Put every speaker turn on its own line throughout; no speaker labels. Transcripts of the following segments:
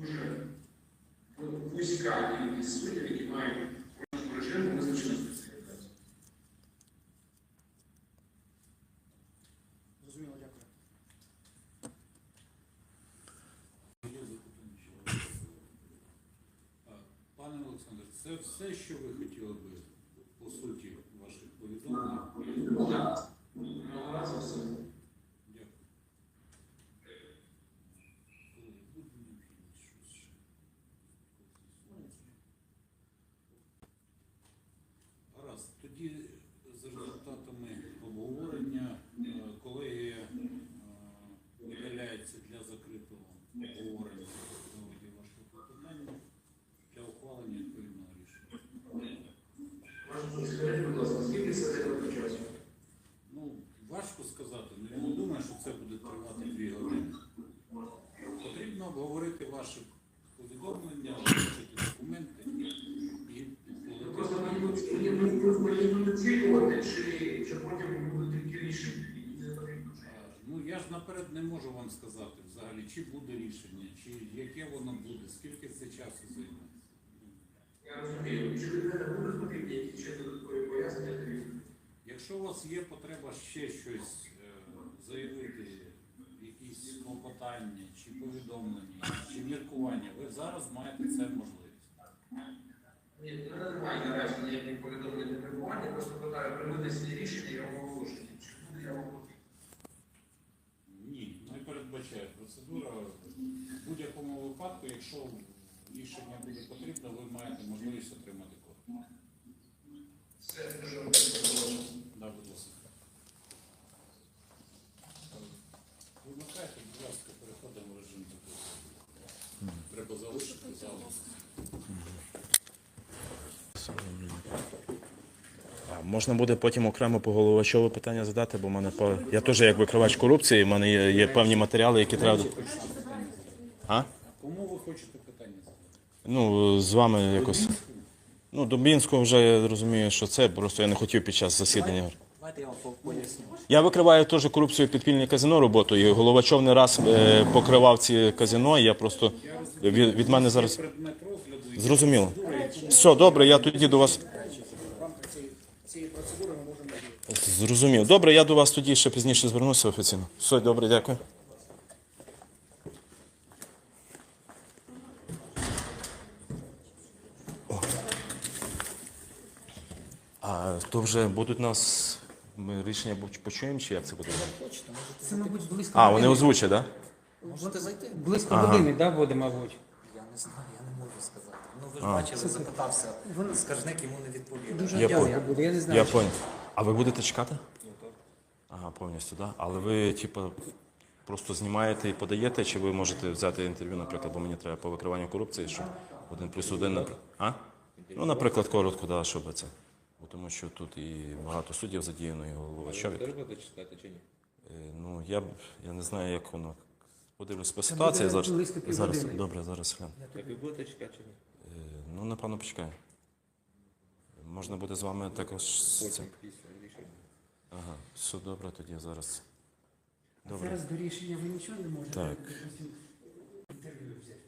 дуже вузька кількість суддів, які мають в режиму визначену спеціалізацію.
Зрозуміло, дякую.
Пане Олександр, це все, що ви хотіли би по суті ваших повідомлень?
Так, наразі все.
Дякую. Колеги, буде необхідність щось ще? Гаразд. Тоді за результатами обговорення е, колегія е, виділяється для закритого обговорення доводі вашого клопотання для ухвалення відповідного рішення.
Можете скажіть, будь ласка, скільки це займе часу?
Ну, важко сказати, але я не думаю, що це буде тривати дві години. Потрібно обговорити ваші повідомлення, вивчити документи і
Ну, Просто
ухвалити.
мені мені потрібно оцінювати, чи, чи потім будуть такі рішення. і не потрібно.
А, Ну, я ж наперед не можу вам сказати взагалі, чи буде рішення, чи яке воно буде, скільки це часу займе.
Я розумію, чи людина будуть потрібні якісь ще додаткові пояснення, то
Якщо у вас є потреба ще щось е, заявити, якісь клопотання, чи повідомлення, чи міркування, ви зараз маєте це можливість.
Ні, в мене немає наразі ніяких повідомлень не перебування, просто питаю, при винесенні рішення я вам оголошую. Чи буде я вам
передбачає процедура. В будь-якому випадку, якщо рішення буде потрібно, ви маєте можливість отримати копію.
Все, дуже вам дякую.
Да, будь ласка. Вимикайте, будь ласка, переходимо в режим запису. Треба залишити залу.
А Можна буде потім окремо по головачове питання задати, бо в мене по... я теж як викривач корупції, в мене є, є певні матеріали, які треба. А?
Кому ви хочете питання задати?
Ну, з вами якось. Ну, Дубінського вже я розумію, що це, просто я не хотів під час засідання.
Давайте я вам поясню.
Я викриваю теж корупцію підпільне казино роботу, і Головачов не раз е, покривав ці казино, і я просто від, від мене зараз.
Предмет розгляду і
Зрозуміло. Все, добре, я тоді до вас.
В рамках цієї, цієї процедури ми можемо діяти.
Зрозумів. Добре, я до вас тоді ще пізніше звернуся офіційно. Все, добре, дякую. О. А то вже будуть нас. Ми рішення почуємо, чи як це буде?
Хочете, можете Це, мабуть, близько
А, вони
години.
озвучать, так? Да?
Можете зайти? Близько
Ага.
години, да, буде, мабуть.
Я не знаю, я не можу сказати. Ну ви ж бачили, запитався. Скаржник йому не відповів.
Дуже
Я
тяжко
понял.
буде, я не знаю.
Я понял. А ви будете чекати? Ага, повністю, так. Да? Але ви, типу, просто знімаєте і подаєте, чи ви можете взяти інтерв'ю, наприклад, бо мені треба по викриванню корупції, що один плюс один, наприклад. А? Ну, наприклад, коротко, да, щоб це. Бо тому що тут і багато суддів задіяно, і головачові.
Теж будете читати чи ні?
Е, Ну, я б я не знаю, як воно. Подивлюсь по ситуації зараз. Зараз, добре, зараз гляну.
Так ви будете чекати чи ні?
Е, Ну, напевно, почекаю. Можна буде з вами також.
Потім після.
Ага, все добре, тоді зараз.
А
Добре.
Зараз до рішення ви нічого не можете?
Так.
допустим, інтерв'ю взяти.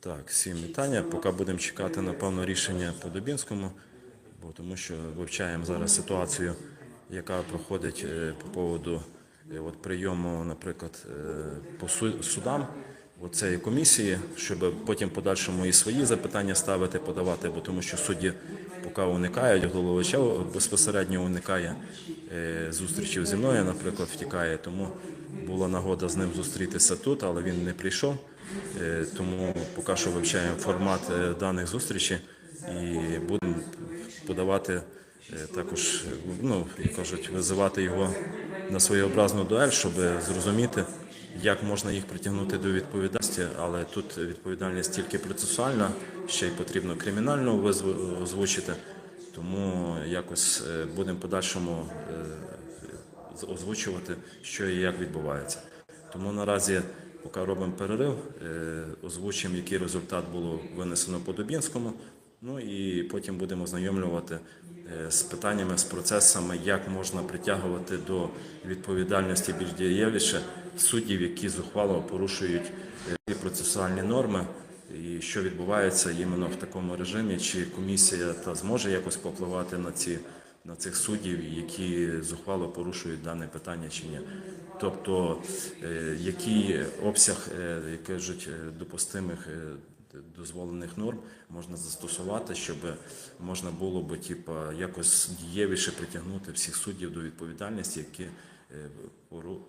Так, всім вітання. Поки будемо чекати, напевно, рішення по Дубінському, бо тому що вивчаємо зараз ситуацію, яка проходить е, по поводу е, от, прийому, наприклад, е, по су- судам цієї комісії, щоб потім подальшому і свої запитання ставити, подавати, бо тому що судді поки уникають, головича безпосередньо уникає зустрічів зі мною, наприклад, втікає. Тому була нагода з ним зустрітися тут, але він не прийшов. Е, Тому поки що вивчаємо формат е, даних зустрічей і будемо подавати е, також, е, ну, кажуть, визивати його на своєобразну дуель, щоб зрозуміти, як можна їх притягнути до відповідальності, але тут відповідальність тільки процесуальна, ще й потрібно кримінальну озвучити. Тому якось е, будемо подальшому е, озвучувати, що і як відбувається. Тому наразі, поки робимо перерив, е, озвучимо, який результат було винесено по Дубінському. Ну і потім будемо ознайомлювати з питаннями, з процесами, як можна притягувати до відповідальності більш дієвіше суддів, які зухвало порушують ті процесуальні норми, і що відбувається іменно в такому режимі, чи комісія та зможе якось попливати на ці на цих суддів, які зухвало порушують дане питання чи ні. Тобто, е, який обсяг, е, як кажуть, е, допустимих дозволених норм можна застосувати, щоб можна було би типа, якось дієвіше притягнути всіх суддів до відповідальності, які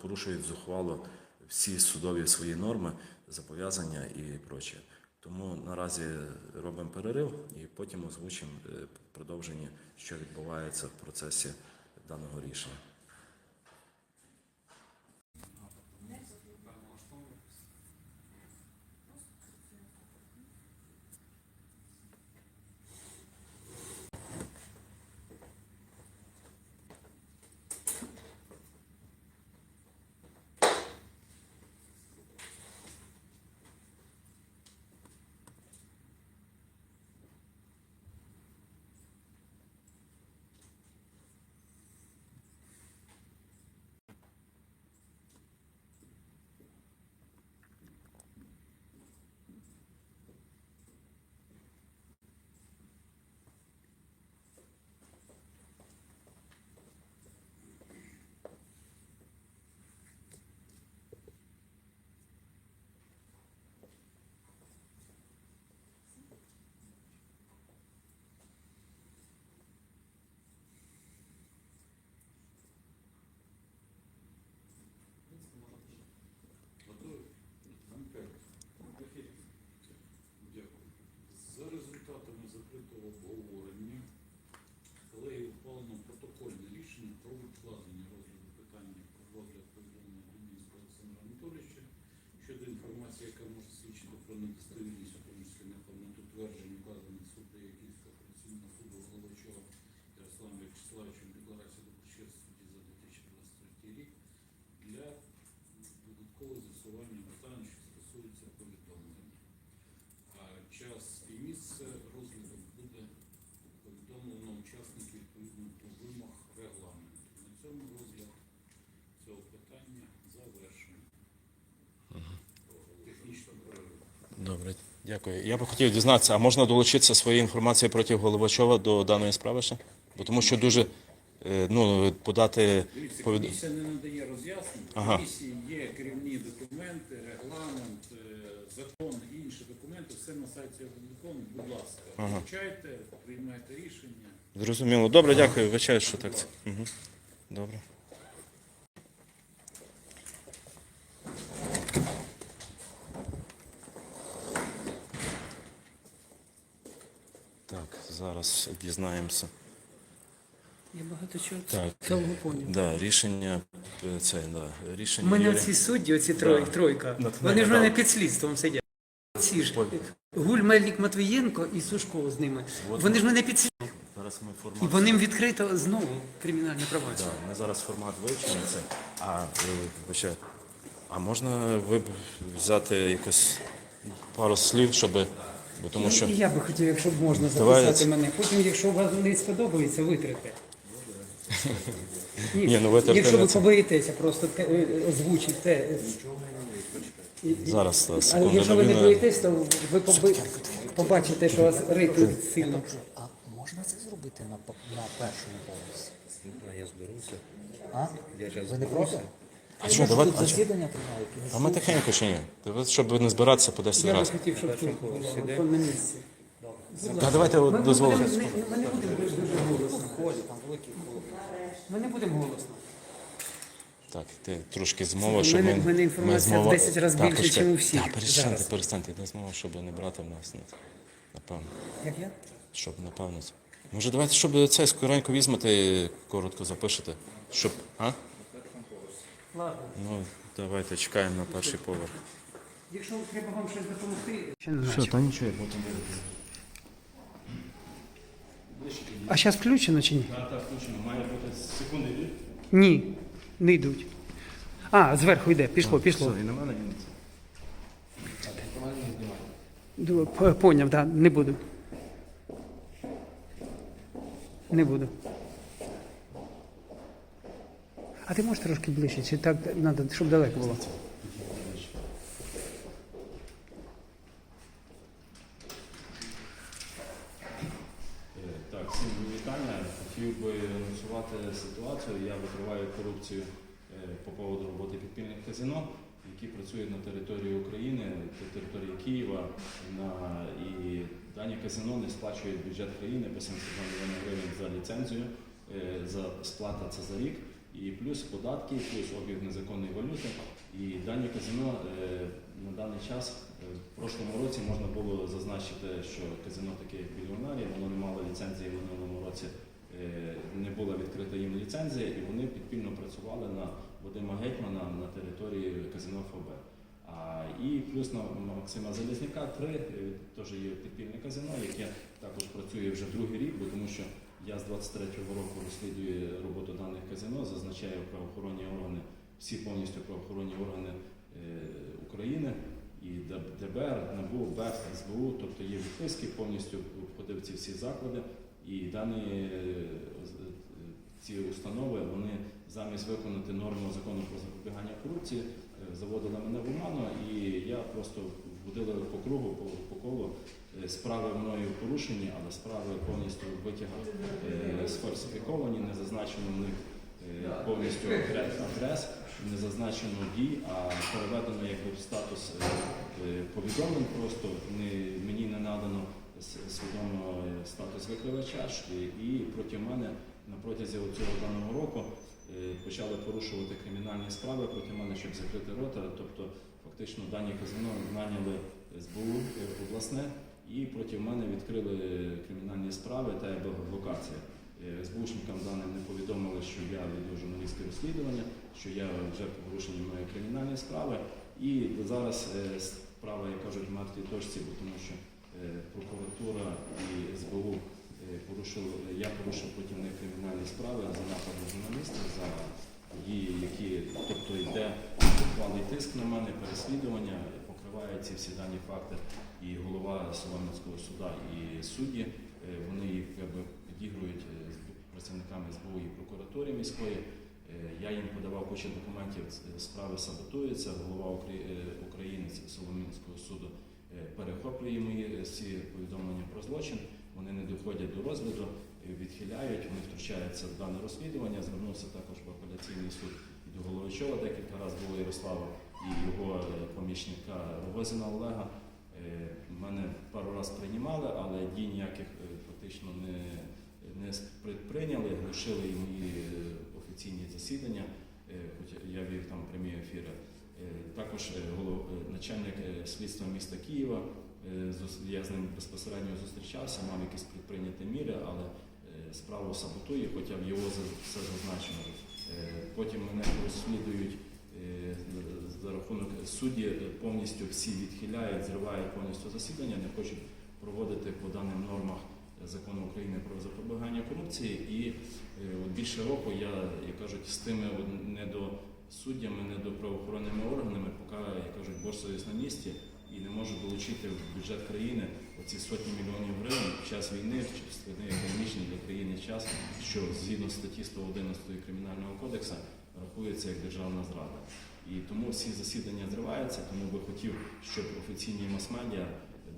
порушують зухвало всі судові свої норми, зобов'язання і проче. Тому наразі робимо перерив і потім озвучимо е, продовження, що відбувається в процесі даного рішення.
Готові? Дякую. За результатами закритого обговорення колеги ухвалено протокольне рішення про відкладення розгляду питання про розгляд повідомлення Дубінського Олександра Анатолійовича щодо інформації, яка може свідчити про недостовірність, у тому числі неповноту тверджень, укладених суддею Київського апеляційного суду Головачова Ярославом Вячеславовичем декларації до судді за 2023 рік для додаткове з'ясування питань, що стосуються повідомлення. А час і місце розгляду буде повідомлено учасників відповідно до вимог регламенту. На цьому розгляд цього питання завершено. Технічна перерва.
Добре, дякую. Я би хотів дізнатися, а можна долучитися своєю інформацією проти Головачова до даної справи ще? Бо тому що дуже е, ну, подати
Дивіться,
повід...
комісія не надає роз'яснень.
Ага.
комісії є керівні документи, регламент, е, закон і інші документи. Все на сайті опубліковано. Будь ласка,
Ага.
вивчайте, приймайте рішення.
Зрозуміло. Добре, дякую. Вибачаю, що так. це. Угу. Добре. Так, зараз дізнаємося.
Я багато чого
Так.
цього поняв.
Да, рішення е, це, да,
У мене оці судді, оці трой,
Да.
тройка,
Ну,
вони ж в
да.
мене під слідством сидять. Ці ж Гуль Мельник Матвієнко і Сушко з ними.
От.
Вони ж мене під слідством.
Зараз ми
І
формат.
по ним відкрито знову кримінальне
Да,
провадження.
ми зараз формат вивчимо це. А, е, вибачаю. а можна ви б взяти якось пару слів, щоб. Бо тому що.
І я би хотів, якщо б можна
Давай
записати мене. Потім, якщо вам не сподобається, витрите. Ні,
Ні, ну витрати
якщо
не
ви
це.
побоїтеся, просто те- е, озвучите. е, і- і-
Зараз,
А
секунду,
якщо ви не
він-
боїтесь, то ви поби- побачите, що у вас рейтинг сильно.
А можна це зробити на, по- на першому поверсі?
Я зберуся.
А?
Я зараз
Ви не проти?
А що, давай,
Тут
а що?
засідання тривають.
А ми тихенько чи ні? Ти ви- Щоб не збиратися по 10
Я би
разів.
хотів, щоб тут було на місці.
А давайте от
Ми, ми,
дозволимо.
не- ми не будемо дуже голосно.
холі, там великий холод.
Ми не будемо голосно.
Так, ти трошки змова, щоб
мене-
ми.
мене інформація
змова-
в 10 разів більше, ніж у всіх
Так, перестаньте,
зараз.
перестаньте. Йде змова, щоб не брати в нас. ну, Напевно.
Як я?
Щоб, напевно. це. Може, давайте, щоб це скоренько візьмете і коротко запишете. Щоб. А?
Ладно.
Ну, давайте чекаємо на перший поверх.
Якщо треба вам щось допомогти, ще не
Що, та нічого, потім буде.
А зараз включено чи ні?
Так, так, включено. Має бути секунди дві.
Ні, не йдуть. А, зверху йде, пішло, пішло.
і на мене він
Ду- п- Поняв, так, да, не буду. Не буду. А ти можеш трошки ближче, чи так треба, щоб далеко було? Так, всім вітання.
Хотів би анонсувати ситуацію. Я викриваю корупцію е, по поводу роботи підпільних казино, які працюють на території України, на території Києва. На... І дані казино не сплачують бюджет країни по 72 мільйони гривень за ліцензію. Е, за сплата це за рік. І плюс податки, плюс обіг незаконної валюти. І дані казино е, на даний час е, в прошлому році можна було зазначити, що казино таке як мільйонарі, воно не мало ліцензії в минулому році. е, Не була відкрита їм ліцензія, і вони підпільно працювали на Вадима Гетьмана на території казино ФОБ. А і плюс на Максима Залізняка три теж є підпільне казино, яке також працює вже другий рік, бо тому що я з 23-го року розслідую роботу даних казино, зазначаю правоохоронні органи, всі повністю правоохоронні органи е, України і ДБР, НАБУ, БЕП, СБУ, тобто є відписки, повністю входив ці всі заклади. І дані е, е, ці установи вони замість виконати норму закону про запобігання корупції заводили мене в оману, і я просто вводили по кругу, по, по колу справи мною порушені, але справи повністю в витягах е, сфальсифіковані, не зазначено в них е, повністю адрес, не зазначено дій, а переведено якби в статус е, е, повідомлень. Просто мені не надано свідомо е, статус викривача, і- проти мене на протязі цього даного року е, почали порушувати кримінальні справи проти мене, щоб закрити рота. Тобто, фактично, дані казино наняли СБУ е, обласне і проти мене відкрили кримінальні справи та якби локація. Е, СБУшникам даним не повідомили, що я веду журналістське розслідування, що я вже порушені мною кримінальні справи. І зараз е, справа, як кажуть, в мертвій точці, бо тому що е, прокуратура і СБУ порушили, я порушив проти них кримінальні справи за напад на журналістів, за дії, які, тобто йде тиск на мене, переслідування, покриває ці всі дані факти. І голова Солом'янського суда, і судді, е, вони їх якби підігрують е, з працівниками СБУ і прокуратури міської. Е, Я їм подавав кучу документів, справи саботуються. Голова Украї- України Солом'янського суду перехоплює мої всі повідомлення про злочин. Вони не доходять до розгляду, відхиляють, вони втручаються в дане розслідування. Звернувся також в апеляційний суд і до Головичова декілька разів було Ярослава і його е, помічника Рогозіна Олега. Е, Мене пару разів приймали, але дій ніяких е, фактично не, не предприйняли, глушили і мої офіційні засідання, хоча я вів там прямі ефіри. Також голов- начальник слідства міста Києва, я з ним безпосередньо зустрічався, мав якісь предприйняті міри, але справу саботує, хоча в його все зазначено. Потім мене розслідують рахунок судді е, повністю всі відхиляють, зривають повністю засідання, не хочуть проводити по даним нормах закону України про запобігання корупції. І е, от більше року я, як кажуть, з тими недосуддями, недоправоохоронними органами, поки як кажуть, борсуюсь на місці і не можу долучити в бюджет країни оці сотні мільйонів гривень в час війни, в складний економічний для країни час, що згідно статті 111 Кримінального кодексу рахується як державна зрада. І тому всі засідання зриваються, тому би хотів, щоб офіційні мас-медіа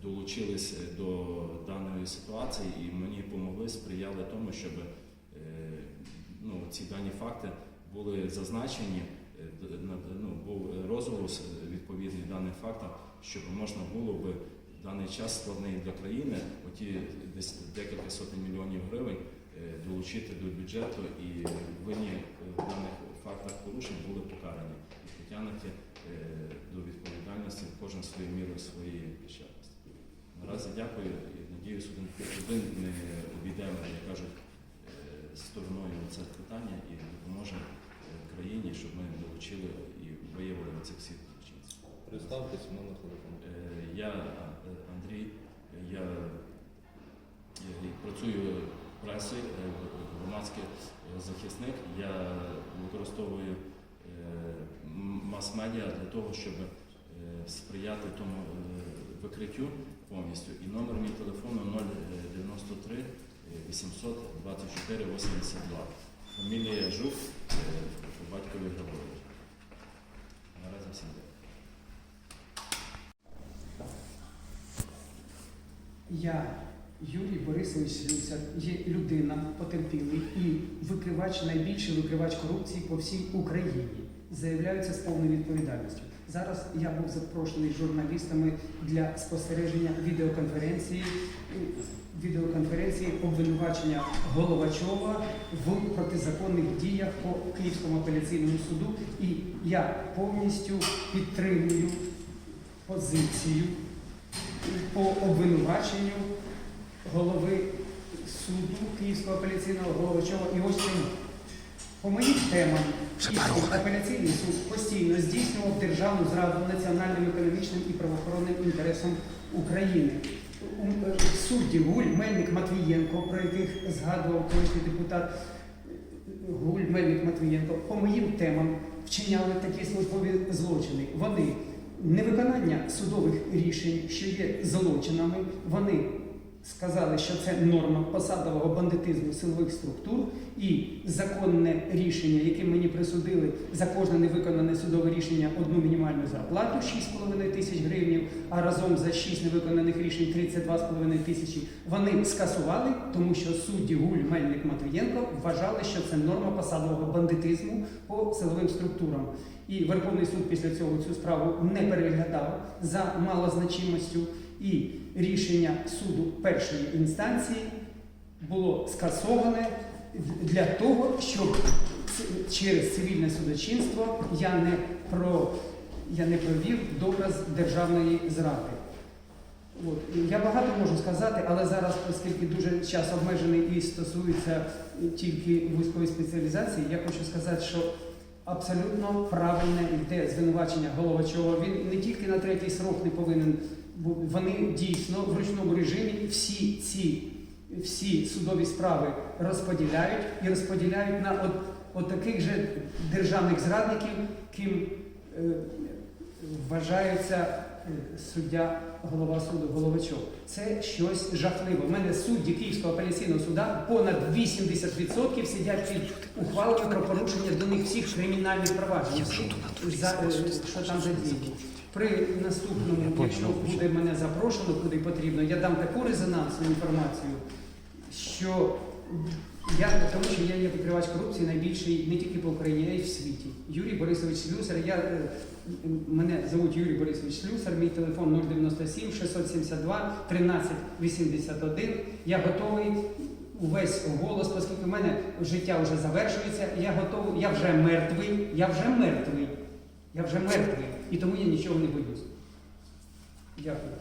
долучились до даної ситуації і мені допомогли, сприяли тому, щоб е, ну, ці дані факти були зазначені, е, ну, був розголос е, відповідний даних фактах, щоб можна було би в даний час складний для країни, оті десь декілька сотень мільйонів гривень е, долучити до бюджету. І винні е, в даних фактах порушень були покарані притягнуті е, до відповідальності кожен своєю мірою своєї причетності. Наразі дякую і надіюсь, один один не обійде, як кажуть, е, стороною це питання і допоможе е, країні, щоб ми долучили і виявили цих всіх злочинців.
Представтесь, номер телефону.
Е, Я Андрій, я працюю пресою, громадський захисник. Я використовую мас-медіа для того, щоб е, сприяти тому е, викриттю повністю. І номер мій телефону 093 800 24 82. Фамілія Жук, е, по батькові Григорович. Наразі всім.
Я
Юрій Борисович є людина потерпілий і викривач, найбільший викривач корупції по всій Україні. Заявляється з повною відповідальністю. Зараз я був запрошений журналістами для спостереження відеоконференції, відеоконференції обвинувачення Головачова в протизаконних діях по Київському апеляційному суду. І я повністю підтримую позицію по обвинуваченню голови суду Київського апеляційного Головачова і ось чому. По моїм темам апеляційний суд постійно здійснював державну зраду національним економічним і правоохоронним інтересам України. Е, Судді Гуль, Мельник Матвієнко, про яких згадував колишній депутат Гуль, Мельник Матвієнко, по моїм темам вчиняли такі службові злочини. Вони невиконання судових рішень, що є злочинами, вони сказали, що це норма посадового бандитизму силових структур і законне рішення, яке мені присудили за кожне невиконане судове рішення одну мінімальну зарплату 6,5 тисяч гривень, а разом за 6 невиконаних рішень 32,5 тисячі, вони скасували, тому що судді Гуль, Мельник, Матвієнко вважали, що це норма посадового бандитизму по силовим структурам. І Верховний суд після цього цю справу не переглядав за малозначимостю. І рішення суду першої інстанції було скасоване для того, щоб через цивільне судочинство я не про я не провів доказ державної зради. От. Я багато можу сказати, але зараз, оскільки дуже час обмежений і стосується тільки вузької спеціалізації, я хочу сказати, що абсолютно правильне йде звинувачення Головачова. Він не тільки на третій срок не повинен вони дійсно в ручному режимі всі ці всі судові справи розподіляють і розподіляють на от, от таких же державних зрадників, ким е, вважається е, суддя голова суду Головачов. Це щось жахливе. У мене судді Київського апеляційного суда понад 80% сидять під ухвалами про порушення до них всіх кримінальних проваджень. За, е, що там задіяні. При наступному, якщо буде мене запрошено, куди потрібно, я дам таку резонансну інформацію, що я, тому що я є викривач корупції найбільший не тільки по Україні, а й в світі. Юрій Борисович Слюсар. Я, е, мене звуть Юрій Борисович Слюсар, мій телефон 097 672 13 81. Я готовий увесь голос, оскільки в мене життя вже завершується, я готовий, я вже мертвий, я вже мертвий. Я вже мертвий, і тому я нічого не боюсь. Дякую.